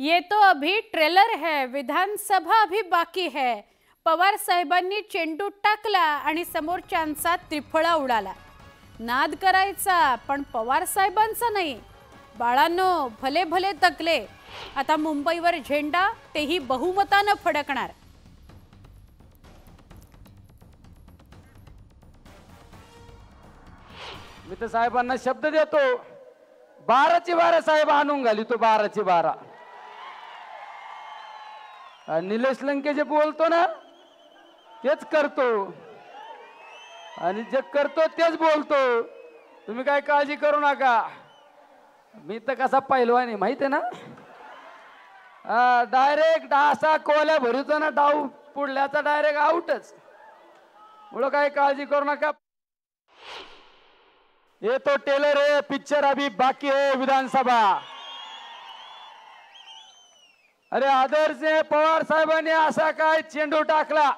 ये तो अभी ट्रेलर है विधानसभा अभी बाकी है। पवार साहेबांनी चेंडू टाकला आणि समोरच्यांचा त्रिफळा उडाला. नाद करायचा पण पवार साहेबांचा नाही. बाळांनो भले भले तकले. आता मुंबईवर झेंडा तेही बहुमतानं फडकणार. मी तर साहेबांना शब्द देतो बाराची बारा साहेब आणून घाली तो बाराची बारा. निलेश लंके जे बोलतो ना तेच करतो. आणि जे करतो तेच बोलतो. तुम्ही काय काळजी करू नका. मी तर कसा पैलवान आहे माहिती आहे ना? डायरेक्ट डासा कोल्या भरतो ना डाऊ पुढल्याचा डायरेक्ट आउटच मुळे काय काळजी करू नका. ये तो टेलर है पिक्चर अभी बाकी है विधानसभा. अरे आदर्श पवार साहेबांनी असा काय चेंडू टाकला?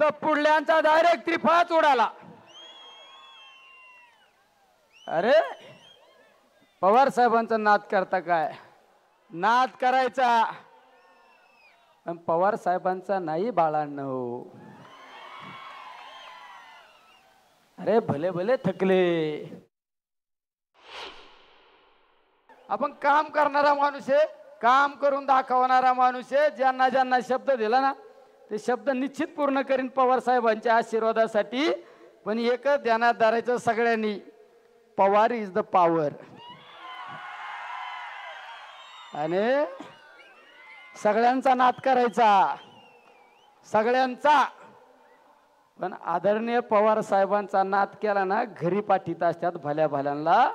तर पुढल्यांचा डायरेक्ट त्रिफळाच उडाला. अरे पवार साहेबांचा नाद करता काय? नाद करायचा. पण पवार साहेबांचा नाही बाळांनो. अरे भले भले थकले. आपण काम करणारा माणूस आहे. काम करून दाखवणारा माणूस आहे ज्यांना ज्यांना शब्द दिला ना ते शब्द निश्चित पूर्ण करीन पवार साहेबांच्या आशीर्वादासाठी. पण एकच ध्यानात धरायचं सगळ्यांनी पवार इज द पॉवर आणि सगळ्यांचा नाद करायचा सगळ्यांचा. पण आदरणीय पवार साहेबांचा नाद केला ना घरी पाठीत असतात भल्या भल्यांना.